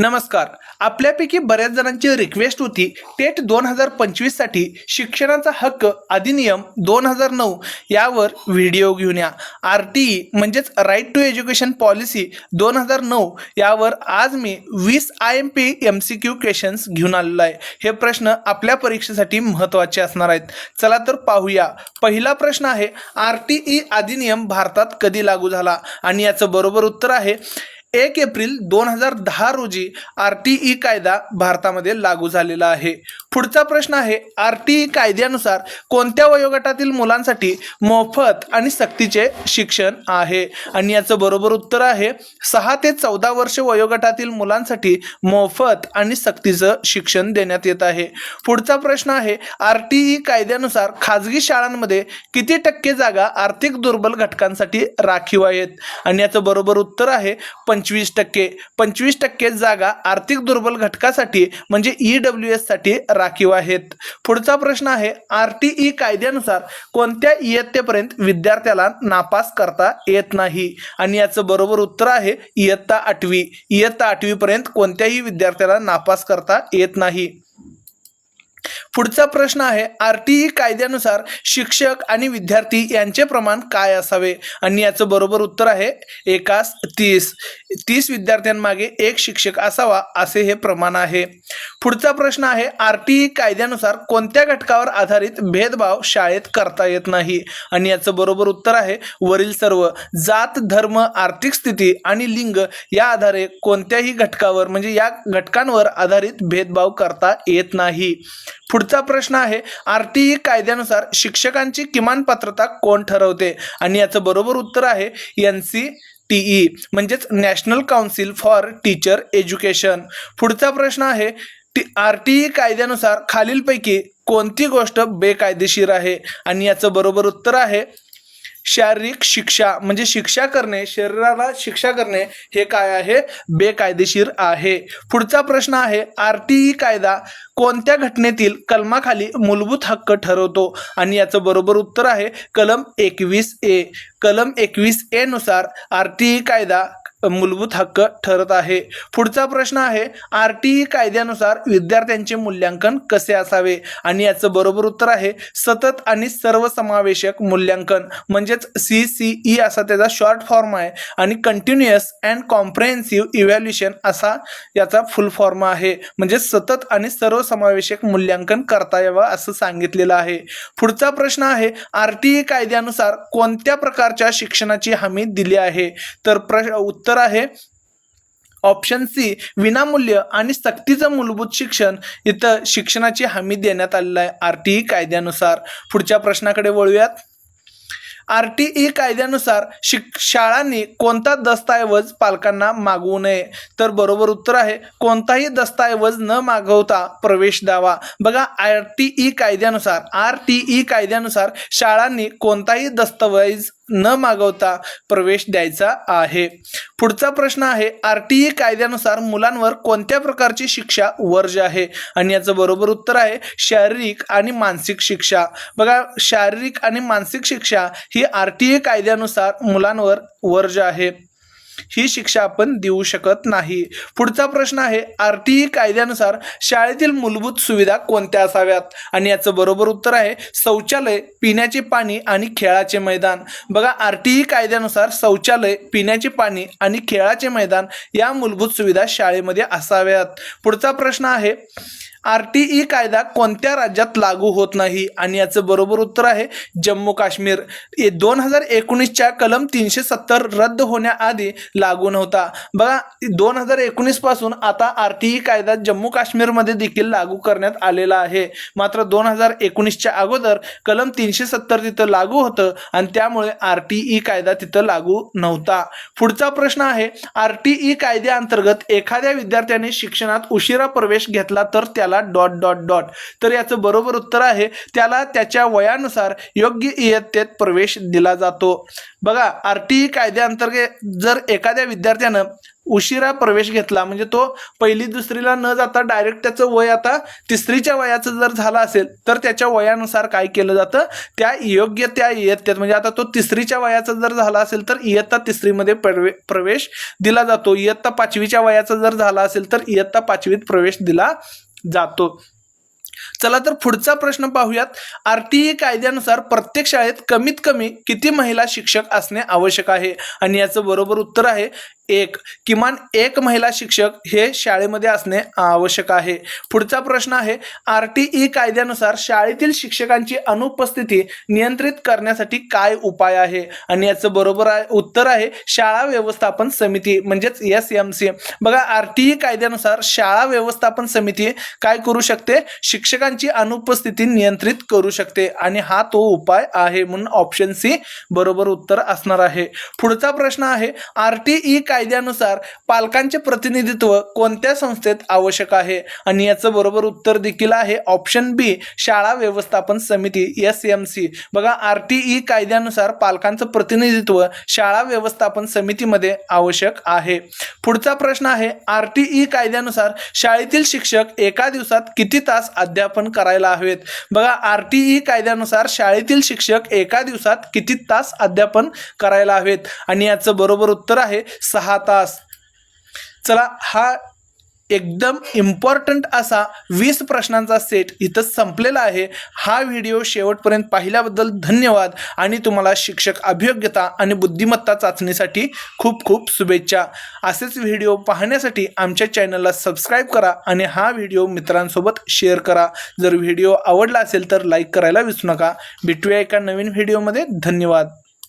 नमस्कार. आपल्यापैकी बऱ्याच जणांची रिक्वेस्ट होती टेट दोन हजार पंचवीससाठी शिक्षणाचा हक्क अधिनियम दोन हजार नऊ यावर व्हिडिओ घेऊन या. आर टी ई म्हणजेच राईट टू एज्युकेशन पॉलिसी दोन हजार नऊ यावर आज मी वीस I M P M C Q questions घेऊन आलेलो आहे. हे प्रश्न आपल्या परीक्षेसाठी महत्त्वाचे असणार आहेत. चला तर पाहूया. पहिला प्रश्न आहे आर टी ई अधिनियम भारतात कधी लागू झाला? आणि याचं बरोबर उत्तर आहे एक एप्रिल दोन हजार दहा रोजी आर टी ई कायदा भारतामध्ये लागू झालेला आहे. पुढचा प्रश्न आहे आर टी ई कायद्यानुसार कोणत्या वयोगटातील मुलांसाठी मोफत आणि सक्तीचे शिक्षण आहे? आणि याचं बरोबर उत्तर आहे सहा ते चौदा वर्ष वयोगटातील मुलांसाठी मोफत आणि सक्तीचं शिक्षण देण्यात येत आहे. पुढचा प्रश्न आहे आर टी ई कायद्यानुसार खाजगी शाळांमध्ये किती टक्के जागा आर्थिक दुर्बल घटकांसाठी राखीव आहेत? आणि याचं बरोबर उत्तर आहे पंचवीस टक्के. पंचवीस टक्के जागा आर्थिक दुर्बल घटकासाठी म्हणजे ई डब्ल्यू एससाठी राखीव आहेत. पुढचा प्रश्न आहे आर टी ई कायद्यानुसार कोणत्या इयत्तेपर्यंत विद्यार्थ्याला नापास करता येत नाही? आणि याचं बरोबर उत्तर आहे इयत्ता आठवी. इयत्ता आठवीपर्यंत कोणत्याही विद्यार्थ्याला नापास करता येत नाही. पुढचा प्रश्न आहे आर टी ई कायद्यानुसार शिक्षक आणि विद्यार्थी यांचे प्रमाण काय असावे? आणि याचं बरोबर उत्तर आहे एकास तीस. तीस विद्यार्थ्यांमागे एक शिक्षक असावा असे हे प्रमाण आहे. पुढचा प्रश्न आहे आर टी ई कायद्यानुसार कोणत्या घटकावर आधारित भेदभाव शाळेत करता येत नाही? आणि याचं बरोबर उत्तर आहे वरील सर्व. जात धर्म आर्थिक स्थिती आणि लिंग या आधारे कोणत्याही घटकावर म्हणजे या घटकांवर आधारित भेदभाव करता येत नाही. पुढचा पुढचा प्रश्न आहे आर टी ई कायद्यानुसार शिक्षकांची किमान पात्रता कोण ठरवते? आणि याचं बरोबर उत्तर आहे एन सी टी ई म्हणजेच national council for teacher education. पुढचा प्रश्न आहे टी आर टी ई कायद्यानुसार खालीलपैकी कोणती गोष्ट बेकायदेशीर आहे? आणि याचं बरोबर उत्तर आहे शारीरिक शिक्षा म्हणजे शिक्षा करणे शरीराला शिक्षा करणे हे काय आहे? बेकायदेशीर आहे. पुढचा प्रश्न आहे आर टी ई कायदा कोणत्या घटनेतील कलमाखाली मूलभूत हक्क ठरवतो? आणि याचं बरोबर उत्तर आहे कलम एकवीस ए. कलम एकवीस ए नुसार आर टी ई कायदा मूलभूत हक्क ठरत आहे. पुढचा प्रश्न आहे आर टी ई कायद्यानुसार विद्यार्थ्यांचे मूल्यांकन कसे असावे? आणि याचं बरोबर उत्तर आहे सतत आणि सर्वसमावेशक मूल्यांकन. म्हणजेच सी सी ई असा त्याचा शॉर्ट फॉर्म आहे आणि कंटिन्युअस अँड कॉम्प्रेहेन्सिव्ह इव्हॅल्युएशन असा याचा फुल फॉर्म आहे. म्हणजे सतत आणि सर्वसमावेशक मूल्यांकन करता यावं असं सांगितलेलं आहे. पुढचा प्रश्न आहे आर टी ई कायद्यानुसार कोणत्या प्रकारच्या शिक्षणाची हमी दिली आहे? तर प्र उत्तर उत्तर आहे. ऑप्शन सी विनामूल्य आणि सक्तीचं मूलभूत शिक्षण. इथं शिक्षणाची हमी देण्यात आलेलं आहे. आर टी ई कायद्यानुसार. पुढच्या प्रश्नाकडे वळूयात. आर टी ई कायद्यानुसार शिक शाळांनी कोणता दस्तऐवज पालकांना मागवू नये? तर बरोबर उत्तर आहे कोणताही दस्तऐवज न मागवता प्रवेश द्यावा. बघा आर टी ई कायद्यानुसार आर टी ई कायद्यानुसार शाळांनी कोणताही दस्तऐवज न मागवता प्रवेश द्यायचा आहे. पुढचा प्रश्न आहे आर टी ई कायद्यानुसार मुलांवर कोणत्या प्रकारची शिक्षा वर्ज आहे? आणि याचं बरोबर उत्तर आहे शारीरिक आणि मानसिक शिक्षा. बघा शारीरिक आणि मानसिक शिक्षा ही आर टी ई कायद्यानुसार मुलांवर वर्ज आहे. ही शिक्षा आपण देऊ शकत नाही. पुढचा प्रश्न आहे आर टी ई कायद्यानुसार शाळेतील मूलभूत सुविधा कोणत्या असाव्यात? आणि याचं बरोबर उत्तर आहे शौचालय पिण्याचे पाणी आणि खेळाचे मैदान. बघा आर टी ई कायद्यानुसार शौचालय पिण्याचे पाणी आणि खेळाचे मैदान या मूलभूत सुविधा शाळेमध्ये असाव्यात. पुढचा प्रश्न आहे आर टी ई कायदा कोणत्या राज्यात लागू होत नाही? आणि याचं बरोबर उत्तर आहे जम्मू काश्मीर. दोन हजार एकोणीसच्या कलम तीनशे सत्तर रद्द होण्याआधी लागू नव्हता. बघा दोन हजार एकोणीसपासून आता आर टी ई कायदा जम्मू काश्मीरमध्ये देखील लागू करण्यात आलेला आहे. मात्र दोन हजार एकोणीसच्या अगोदर कलम तीनशे सत्तर तिथं लागू होतं आणि त्यामुळे आर टी ई कायदा तिथं लागू नव्हता. पुढचा प्रश्न आहे आर टी ई कायद्याअंतर्गत एखाद्या विद्यार्थ्याने शिक्षणात उशिरा प्रवेश घेतला तर त्याला बघा डॉट डॉट डॉट. तर याचं बरोबर उत्तर आहे त्याला त्याच्या वयानुसार योग्य इयत्तेत प्रवेश दिला जातो. बघा आर टी ई कायद्याअंतर्गत जर एखाद्या विद्यार्थ्यानं उशिरा प्रवेश घेतला म्हणजे तो पहिली दुसरीला न जाता डायरेक्ट त्याचं वय आता तिसरीच्या वयाचं जर झालं असेल तर त्याच्या वयानुसार काय केलं जातं? त्या योग्य त्या इयत्तेत म्हणजे आता तो तिसरीच्या वयाचा जर झाला असेल तर इयत्ता तिसरीमध्ये प्रवे प्रवेश दिला जातो. इयत्ता पाचवीच्या वयाचा जर झाला असेल तर इयत्ता पाचवीत प्रवेश दिला जातो. चला तर पुढचा प्रश्न पाहूयात. आर टी ई कायद्यानुसार प्रत्येक शाळेत कमीत कमी किती महिला शिक्षक असणे आवश्यक आहे? आणि याचं बरोबर उत्तर आहे एक. किमान एक महिला शिक्षक हे शाळेमध्ये असणे आवश्यक आहे. पुढचा प्रश्न आहे आर टी ई कायद्यानुसार शाळेतील शिक्षकांची अनुपस्थिती नियंत्रित करण्यासाठी काय उपाय आहे? आणि याचं बरोबर आहे उत्तर आहे शाळा व्यवस्थापन समिती म्हणजेच एस एम सी बघा आर टी ई कायद्यानुसार शाळा व्यवस्थापन समिती काय करू शकते? शिक्षकांची अनुपस्थिती नियंत्रित करू शकते. आणि हा तो उपाय आहे म्हणून ऑप्शन सी बरोबर उत्तर असणार आहे. पुढचा प्रश्न आहे आर टी ई कायद्यानुसार पालकांचे प्रतिनिधित्व कोणत्या संस्थेत आवश्यक आहे? आणि याचं बरोबर उत्तर देखील आहे ऑप्शन बी शाळा व्यवस्थापन समिती एस एम सी. बघा आर टी ई कायद्यानुसार पालकांचं प्रतिनिधित्व शाळा व्यवस्थापन समितीमध्ये आवश्यक आहे. पुढचा प्रश्न आहे आर टी ई कायद्यानुसार शाळेतील शिक्षक एका दिवसात किती तास अध्यापन करायला हवेत? बघा आर टी ई कायद्यानुसार शाळेतील शिक्षक एका दिवसात किती तास अध्यापन करायला हवेत? आणि याचं बरोबर उत्तर आहे सहा तास. चला हा एकदम इम्पॉर्टंट असा वीस प्रश्नांचा सेट इथं संपलेला आहे. हा व्हिडिओ शेवटपर्यंत पाहिल्याबद्दल धन्यवाद आणि तुम्हाला शिक्षक अभियोग्यता आणि बुद्धिमत्ता चाचणीसाठी खूप खूप शुभेच्छा. असेच व्हिडिओ पाहण्यासाठी आमच्या चॅनलला सबस्क्राईब करा आणि हा व्हिडिओ मित्रांसोबत शेअर करा. जर व्हिडिओ आवडला असेल तर लाईक करायला विसरू नका. भेटूया एका नवीन व्हिडिओमध्ये धन्यवाद.